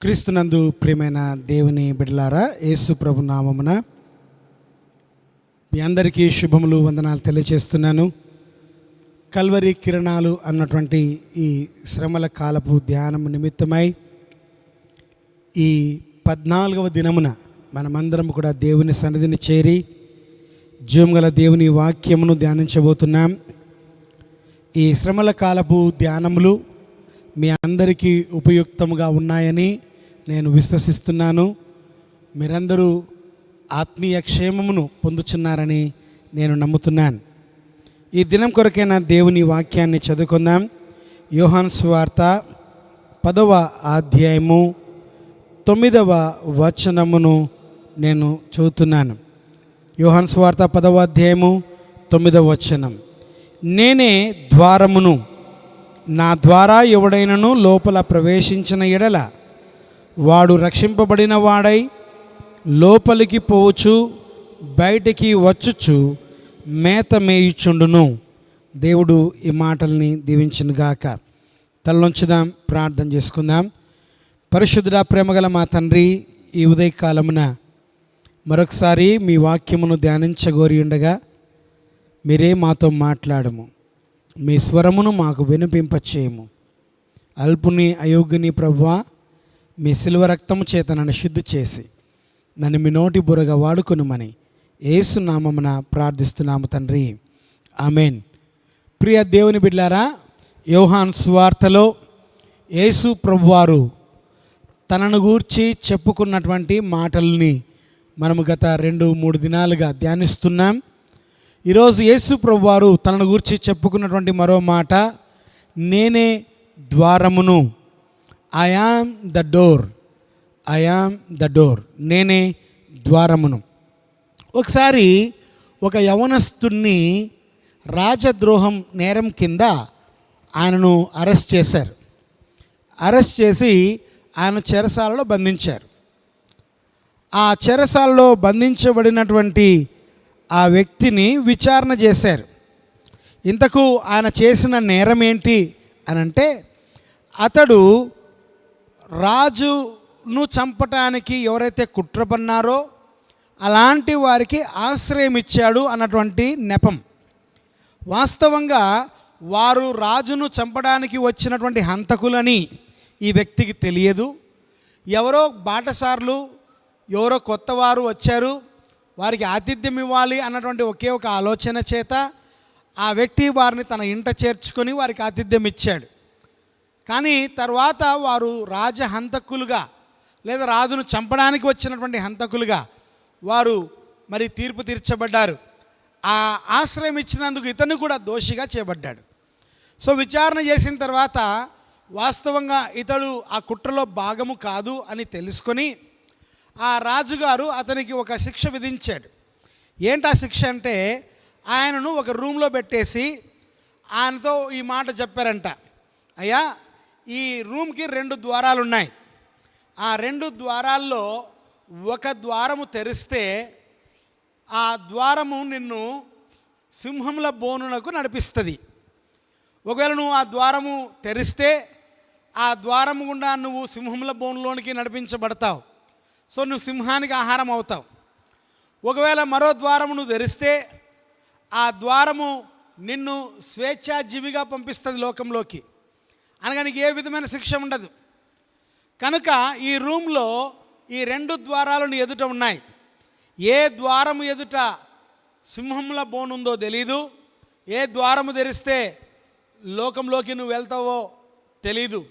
క్రీస్తునందు ప్రియమైన దేవుని బిడ్డలారా యేసు ప్రభు నామమున మీ అందరికీ శుభములు వందనాలు తెలియజేస్తున్నాను. కల్వరి కిరణాలు అన్నటువంటి ఈ శ్రమల కాలపు ధ్యానం నిమిత్తమై ఈ పద్నాలుగవ దినమున మనమందరం కూడా దేవుని సన్నిధిని చేరి జీవంగల దేవుని వాక్యమును ధ్యానించబోతున్నాం. ఈ శ్రమల కాలపు ధ్యానములు మీ అందరికీ ఉపయుక్తముగా ఉన్నాయని నేను విశ్వసిస్తున్నాను. మీరందరూ ఆత్మీయ క్షేమమును పొందుచున్నారని నేను నమ్ముతున్నాను. ఈ దినం కొరకైన దేవుని వాక్యాన్ని చదువుకుందాం. యోహాన్ స్వార్త పదవ అధ్యాయము తొమ్మిదవ వచనమును నేను చదువుతున్నాను. యోహాన్ స్వార్త పదవ అధ్యాయము తొమ్మిదవ వచనం. నేనే ద్వారమును నా ద్వారా ఎవడైనను లోపల ప్రవేశించిన ఎడల వాడు రక్షింపబడిన వాడై లోపలికి పోవచ్చు బయటికి వచ్చుచు మేత మేయుచుండును. దేవుడు ఈ మాటల్ని దీవించునుగాక. తలొంచుదాం ప్రార్థన చేసుకుందాం. పరిశుద్ధుడ ప్రేమగల మా తండ్రి ఈ ఉదయకాలమున మరొకసారి మీ వాక్యమును ధ్యానించగోరి ఉండగా మీరే మాతో మాట్లాడము. మీ స్వరమును మాకు వినిపింపచేయము. అల్పుని అయోగ్యుని ప్రభువా మీ శిల్వ రక్తము చేత నన్ను శుద్ధి చేసి నన్ను మీ నోటి బురగా వాడుకొనుమని ఏసునామమున ప్రార్థిస్తున్నాము తండ్రి. ఆమెన్. ప్రియ దేవుని బిడ్లారా యోహాన్ సువార్తలో యేసు ప్రభువారు తనను గూర్చి చెప్పుకున్నటువంటి మాటల్ని మనము గత రెండు మూడు దినాలుగా ధ్యానిస్తున్నాం. ఈరోజు యేసు ప్రభువారు తనను గూర్చి చెప్పుకున్నటువంటి మరో మాట నేనే ద్వారమును. I am the door I am the door నేనే ద్వారమును. ఒకసారి ఒక యవనస్తుణ్ణి రాజద్రోహం నేరం కింద ఆయనను అరెస్ట్ చేశారు. అరెస్ట్ చేసి ఆయన చెరసాలలో బంధించారు. ఆ చెరసాలలో బంధించబడినటువంటి ఆ వ్యక్తిని విచారణ చేశారు. ఇంతకు ఆయన చేసిన నేరం ఏంటి అని అంటే అతడు రాజును చంపటానికి ఎవరైతే కుట్ర పన్నారో అలాంటి వారికి ఆశ్రయం ఇచ్చాడు అన్నటువంటి నెపం. వాస్తవంగా వారు రాజును చంపడానికి వచ్చినటువంటి హంతకులని ఈ వ్యక్తికి తెలియదు. ఎవరో బాటసార్లు ఎవరో కొత్తవారు వచ్చారు వారికి ఆతిథ్యం ఇవ్వాలి అన్నటువంటి ఒకే ఒక ఆలోచన చేత ఆ వ్యక్తి వారిని తన ఇంట చేర్చుకొని వారికి ఆతిథ్యం ఇచ్చాడు. కానీ తర్వాత వారు రాజహంతకులుగా లేదా రాజును చంపడానికి వచ్చినటువంటి హంతకులుగా వారు మరి తీర్పు తీర్చబడ్డారు. ఆ ఆశ్రయం ఇచ్చినందుకు ఇతను కూడా దోషిగా చేయబడ్డాడు. సో విచారణ చేసిన తర్వాత వాస్తవంగా ఇతడు ఆ కుట్రలో భాగము కాదు అని తెలుసుకొని ఆ రాజుగారు అతనికి ఒక శిక్ష విధించాడు. ఏంటి ఆ శిక్ష అంటే ఆయనను ఒక రూమ్లో పెట్టేసి ఆయనతో ఈ మాట చెప్పారంట. అయ్యా ఈ రూమ్కి రెండు ద్వారాలు ఉన్నాయి ఆ రెండు ద్వారాల్లో ఒక ద్వారము తెరిస్తే ఆ ద్వారము నిన్ను సింహముల బోనునకు నడిపిస్తుంది. ఒకవేళ నువ్వు ఆ ద్వారము తెరిస్తే ఆ ద్వారము గుండా నువ్వు సింహముల బోనులోనికి నడిపించబడతావు. సో నువ్వు సింహానికి ఆహారం అవుతావు. ఒకవేళ మరో ద్వారము నువ్వు ధరిస్తే ఆ ద్వారము నిన్ను స్వేచ్ఛాజీవిగా పంపిస్తుంది లోకంలోకి. అనగా నీకు ఏ విధమైన శిక్ష ఉండదు. కనుక ఈ రూమ్లో ఈ రెండు ద్వారాలు నీ ఎదుట ఉన్నాయి. ఏ ద్వారము ఎదుట సింహంల బోనుందో తెలీదు. ఏ ద్వారము తెరిస్తే లోకంలోకి నువ్వు వెళ్తావో తెలీదు.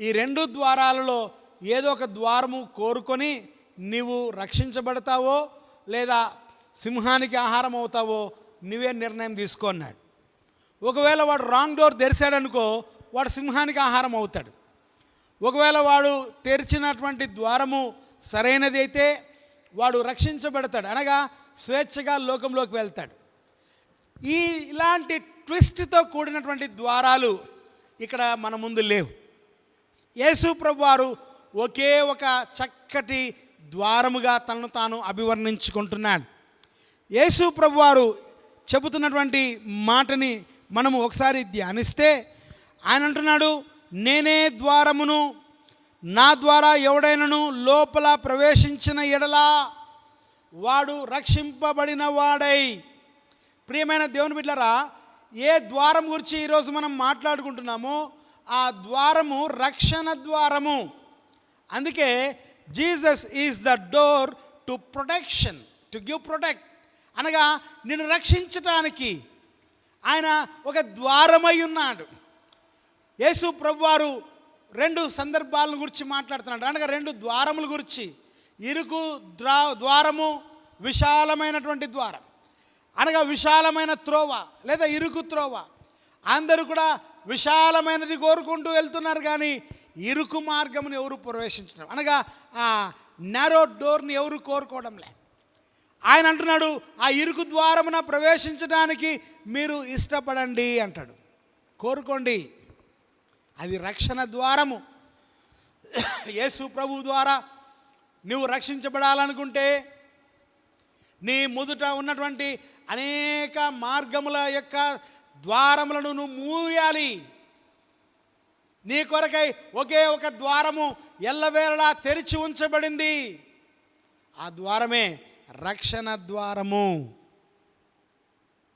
ఈ రెండు ద్వారాలలో ఏదో ఒక ద్వారము కోరుకొని నీవు రక్షించబడతావో లేదా సింహానికి ఆహారం అవుతావో నువ్వే నిర్ణయం తీసుకో అన్నాడు. ఒకవేళ వాడు రాంగ్ డోర్ తెరిచాడనుకో వాడు సింహానికి ఆహారం అవుతాడు. ఒకవేళ వాడు తెరిచినటువంటి ద్వారము సరైనది అయితే వాడు రక్షించబడతాడు. అనగా స్వేచ్ఛగా లోకంలోకి వెళ్తాడు. ఈ ఇలాంటి ట్విస్ట్తో కూడినటువంటి ద్వారాలు ఇక్కడ మన ముందు లేవు. యేసు ప్రభువారు ఒకే ఒక చక్కటి ద్వారముగా తనను తాను అభివర్ణించుకుంటున్నాడు. యేసు ప్రభువారు చెబుతున్నటువంటి మాటని మనము ఒకసారి ధ్యానిస్తే ఆయన అంటున్నాడు నేనే ద్వారమును నా ద్వారా ఎవడైనను లోపల ప్రవేశించిన ఎడలా వాడు రక్షింపబడిన వాడై. ప్రియమైన దేవుని బిడ్డరా ఏ ద్వారం గురించి ఈరోజు మనం మాట్లాడుకుంటున్నామో ఆ ద్వారము రక్షణ ద్వారము. అందుకే Jesus is the door to protection to give protect అనగా నిన్ను రక్షించటానికి ఆయన ఒక ద్వారమై ఉన్నాడు. యేసు ప్రభువారు రెండు సందర్భాలను గురించి మాట్లాడుతున్నాడు. అనగా రెండు ద్వారముల గురించి. ఇరుకు ద్రా ద్వారము విశాలమైనటువంటి ద్వారం. అనగా విశాలమైన త్రోవ లేదా ఇరుకు త్రోవ. అందరూ కూడా విశాలమైనది కోరుకుంటూ వెళ్తున్నారు కానీ ఇరుకు మార్గమును ఎవరు ప్రవేశించడం? అనగా ఆ నారో డోర్ని ఎవరు కోరుకోవడంలే ఆయన అంటున్నాడు ఆ ఇరుకు ద్వారమున ప్రవేశించడానికి మీరు ఇష్టపడండి అంటాడు. కోరుకోండి. అది రక్షణ ద్వారము. యేసు ప్రభు ద్వారా నువ్వు రక్షించబడాలనుకుంటే నీ ముదుట ఉన్నటువంటి అనేక మార్గముల యొక్క ద్వారములను నువ్వు మూయాలి. నీ కొరకై ఒకే ఒక ద్వారము ఎల్లవేళలా తెరిచి ఉంచబడింది. ఆ ద్వారమే రక్షణ ద్వారము.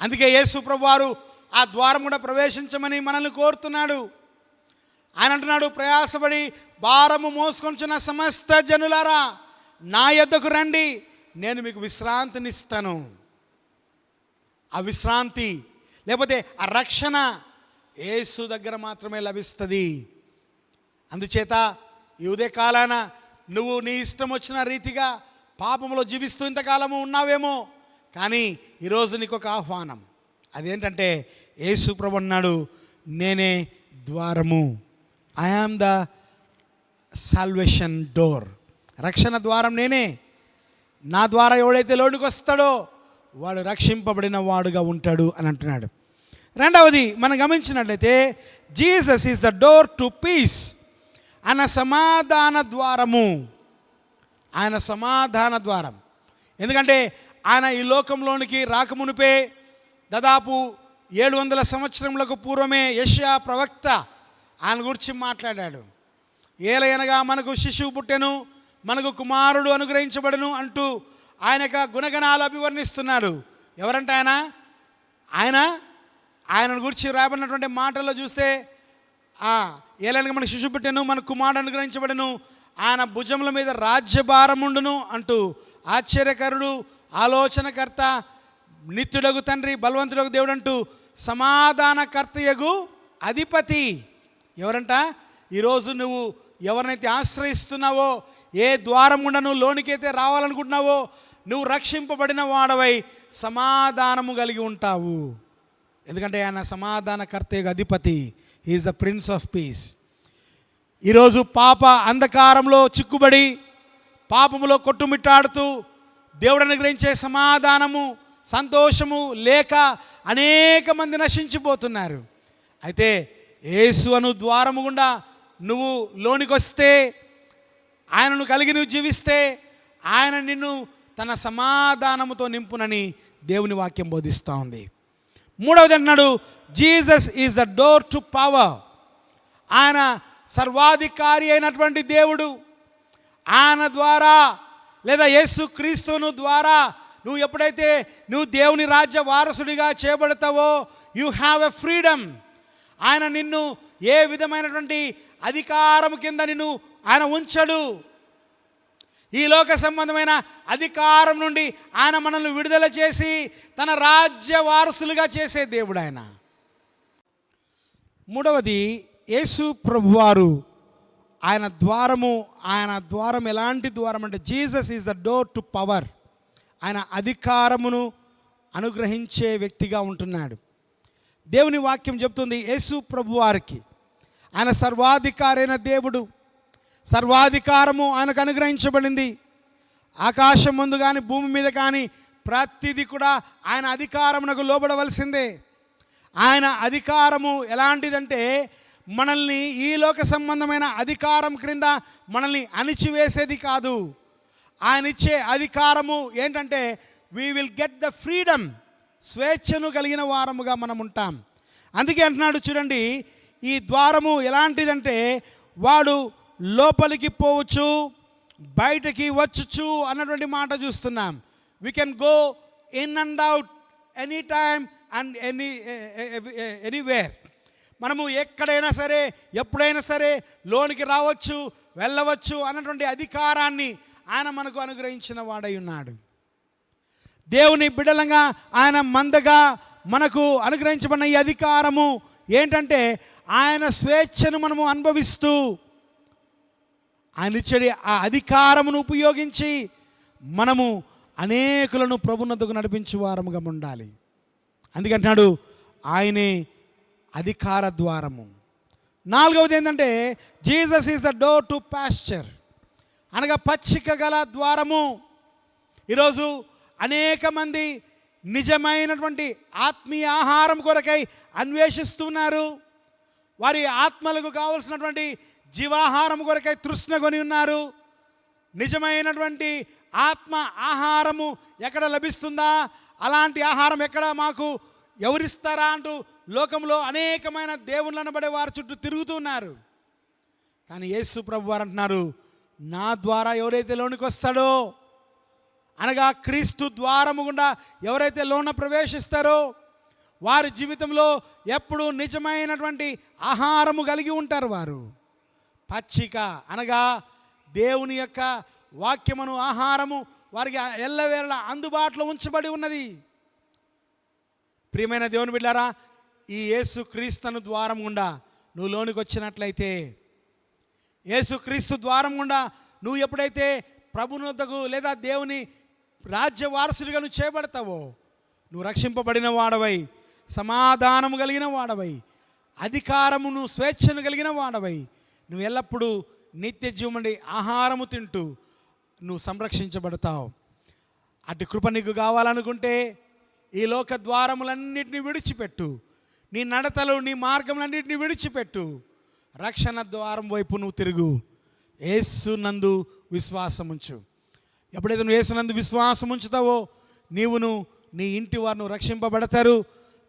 అందుకే యేసు వారు ఆ ద్వారం కూడా ప్రవేశించమని మనల్ని కోరుతున్నాడు. ఆయన అంటున్నాడు ప్రయాసపడి భారము మోసుకొంచున్న సమస్త జనులారా నా యొద్దకు రండి నేను మీకు విశ్రాంతినిస్తాను. ఆ విశ్రాంతి లేకపోతే ఆ రక్షణ ఏసు దగ్గర మాత్రమే లభిస్తుంది. అందుచేత ఈ ఉదయ కాలాన నువ్వు నీ ఇష్టం వచ్చిన రీతిగా పాపంలో జీవిస్తూ ఇంతకాలము ఉన్నావేమో కానీ ఈరోజు నీకు ఒక ఆహ్వానం. అదేంటంటే యేసు ప్రభు అన్నాడు నేనే ద్వారము. I am the salvation door రక్షణ ద్వారం నేనే. నా ద్వారా ఎవడైతే లోనికి వస్తాడో వాడు రక్షింపబడిన వాడుగా ఉంటాడు అని అంటున్నాడు. రెండవది మనం గమనించినట్లయితే Jesus is the door to peace ఆయన సమాధాన ద్వారము. ఆయన సమాధాన ద్వారం. ఎందుకంటే ఆయన ఈ లోకంలోనికి రాకమునిపే దాదాపు ఏడు వందల సంవత్సరములకు పూర్వమే యష్యా ప్రవక్త ఆయన గురించి మాట్లాడాడు. ఏలయనగా మనకు శిశువు పుట్టెను మనకు కుమారుడు అనుగ్రహించబడును అంటూ ఆయన యొక్క గుణగణాలు అభివర్ణిస్తున్నాడు. ఎవరంటే ఆయన? ఆయన ఆయన గురించి రాబడినటువంటి మాటల్లో చూస్తే ఏలైనా మనకు శిశు పుట్టెను మన కుమారుడు అనుగ్రహించబడను ఆయన భుజముల మీద రాజ్యభారముండును అంటూ ఆశ్చర్యకరుడు ఆలోచనకర్త నిత్యుడగు తండ్రి బలవంతుడగు దేవుడు అంటూ సమాధానకర్తయగు అధిపతి. ఎవరంట? ఈరోజు నువ్వు ఎవరినైతే ఆశ్రయిస్తున్నావో ఏ ద్వారం గుండా నువ్వు లోనికైతే రావాలనుకుంటున్నావో నువ్వు రక్షింపబడిన వాడవై సమాధానము కలిగి ఉంటావు. ఎందుకంటే ఆయన సమాధానకర్త అధిపతి. Is the prince of peace ఈరోజు పాప అంధకారంలో చిక్కుబడి పాపములో కొట్టుమిట్టాడుతూ దేవుడు అనుగ్రహించే సమాధానము సంతోషము లేక అనేక మంది నశించిపోతున్నారు. అయితే యేసు అను ద్వారము గుండా నువ్వు లోనికి వస్తే ఆయనను కలిగి నువ్వు జీవిస్తే ఆయన నిన్ను తన సమాధానముతో నింపునని దేవుని వాక్యం బోధిస్తూ ఉంది. మూడవది అంటున్నాడు Jesus is the door to power ఆయన సర్వాధికారి అయినటువంటి దేవుడు. ఆయన ద్వారా లేదా యేసు క్రీస్తును ద్వారా నువ్వు ఎప్పుడైతే నువ్వు దేవుని రాజ్య వారసుడిగా చేయబడతావో యు హ్యావ్ ఎ ఫ్రీడమ్ ఆయన నిన్ను ఏ విధమైనటువంటి అధికారం కింద నిన్ను ఆయన ఉంచడు. ఈ లోక సంబంధమైన అధికారం నుండి ఆయన మనల్ని విడుదల చేసి తన రాజ్య వారసులుగా చేసే దేవుడు ఆయన. మూడవది యేసు ప్రభువారు ఆయన ద్వారము ఆయన ద్వారం ఎలాంటి ద్వారం అంటే Jesus is the door to power. ఆయన అధికారమును అనుగ్రహించే వ్యక్తిగా ఉంటున్నాడు. దేవుని వాక్యం చెప్తుంది యేసు ప్రభువారికి. ఆయన సర్వాధికారైన దేవుడు. సర్వాధికారము ఆయనకు అనుగ్రహించబడింది. ఆకాశం ముందు కానీ భూమి మీద కానీ ప్రతిదీ కూడా ఆయన అధికారమునకు లోబడవలసిందే. ఆయన అధికారము ఎలాంటిదంటే మనల్ని ఈ లోక సంబంధమైన అధికారం క్రింద మనల్ని అణిచివేసేది కాదు. ఆయన ఇచ్చే అధికారము ఏంటంటే we will get the freedom స్వేచ్ఛను కలిగిన వారముగా మనం ఉంటాం. అందుకే అంటున్నాడు చూడండి ఈ ద్వారము ఎలాంటిదంటే వాడు లోపలికి పోవచ్చు బయటకి వచ్చుచు అన్నటువంటి మాట చూస్తున్నాం. We can go in and out any time and any anywhere మనము ఎక్కడైనా సరే ఎప్పుడైనా సరే లోనికి రావచ్చు వెళ్ళవచ్చు అన్నటువంటి అధికారాన్ని ఆయన మనకు అనుగ్రహించిన వాడై ఉన్నాడు. దేవుని బిడలంగా ఆయన మందగా మనకు అనుగ్రహించబడిన ఈ అధికారము ఏంటంటే ఆయన స్వేచ్ఛను మనము అనుభవిస్తూ ఆయన ఇచ్చే ఆ అధికారమును ఉపయోగించి మనము అనేకులను ప్రభున్నతకు నడిపించే వారముగా ఉండాలి. అందుకంటున్నాడు ఆయనే అధికార ద్వారము. నాలుగవది ఏంటంటే Jesus is the door to pasture అనగా పచ్చిక గల ద్వారము. ఈరోజు అనేక మంది నిజమైనటువంటి ఆత్మీయ ఆహారం కొరకై అన్వేషిస్తున్నారు. వారి ఆత్మలకు కావలసినటువంటి జీవాహారం కొరకై తృష్ణగొని ఉన్నారు. నిజమైనటువంటి ఆత్మ ఆహారము ఎక్కడ లభిస్తుందా? అలాంటి ఆహారం ఎక్కడ మాకు ఎవరిస్తారా అంటూ లోకంలో అనేకమైన దేవుళ్ళు అనబడే వారి చుట్టూ తిరుగుతున్నారు కానీ యేసు ప్రభు వారు అంటున్నారు నా ద్వారా ఎవరైతే లోనికి వస్తాడో అనగా క్రీస్తు ద్వారము గుండా ఎవరైతే లోన ప్రవేశిస్తారో వారి జీవితంలో ఎప్పుడు నిజమైనటువంటి ఆహారము కలిగి ఉంటారు వారు. పచ్చిక అనగా దేవుని యొక్క వాక్యమును ఆహారము వారికి ఎల్లవేళ అందుబాటులో ఉంచబడి ఉన్నది. ప్రియమైన దేవుని బిడ్డారా ఈ యేసు క్రీస్తును ద్వారం గుండా నువ్వు లోనికి వచ్చినట్లయితే యేసుక్రీస్తు ద్వారం గుండా నువ్వు ఎప్పుడైతే ప్రభునొద్దకు లేదా దేవుని రాజ్య వారసుడిగా నువ్వు చేయబడతావో నువ్వు రక్షింపబడిన వాడవై సమాధానము కలిగిన వాడవై అధికారమును స్వేచ్ఛను కలిగిన వాడవై నువ్వు ఎల్లప్పుడూ నిత్య జీవమండి ఆహారము తింటూ నువ్వు సంరక్షించబడతావు. అటు కృప నీకు కావాలనుకుంటే ఈ లోక ద్వారములన్నిటిని విడిచిపెట్టు. నీ నడతలు నీ మార్గములన్నిటిని విడిచిపెట్టు. రక్షణ ద్వారం వైపు నువ్వు తిరుగు. ఏసు నందు విశ్వాసం ఉంచు ఎప్పుడైతే నువ్వు ఏసునందు విశ్వాసం ఉంచుతావో నీవును నీ ఇంటి వారు రక్షింపబడతారు.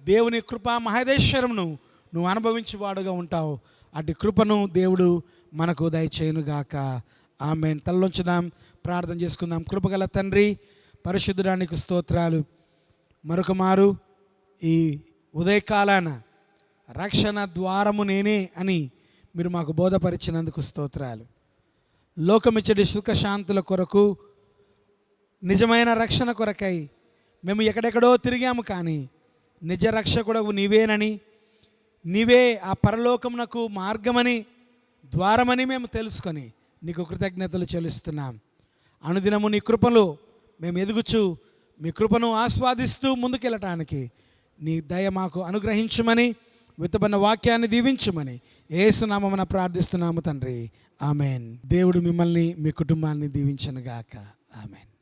దేవుని కృపా మహదేశ్వరంను నువ్వు అనుభవించి వాడుగా ఉంటావు. అటు కృపను దేవుడు మనకు దయచేయునుగాక. ఆమె తల్లొంచుదాం ప్రార్థన చేసుకుందాం. కృపగల తండ్రి పరిశుద్ధుడానికి స్తోత్రాలు. మరొక మారు ఈ ఉదయకాలాన రక్షణ ద్వారము నేనే అని మీరు మాకు బోధపరిచినందుకు స్తోత్రాలు. లోకమిచ్చడి సుఖశాంతుల కొరకు నిజమైన రక్షణ కొరకై మేము ఎక్కడెక్కడో తిరిగాము కానీ నిజ రక్షకుడవు నీవేనని నీవే ఆ పరలోకమునకు మార్గమని ద్వారమని మేము తెలుసుకొని నీకు కృతజ్ఞతలు చెల్లిస్తున్నాం. అనుదినము నీ కృపలు మేము ఎదుగుచు మీ కృపను ఆస్వాదిస్తూ ముందుకెళ్ళటానికి నీ దయ మాకు అనుగ్రహించుమని విత్తబడిన వాక్యాన్ని దీవించుమని ఏసునామమున ప్రార్థిస్తున్నాము తండ్రి. ఆమెన్. దేవుడు మిమ్మల్ని మీ కుటుంబాన్ని దీవించనుగాక. ఆమెన్.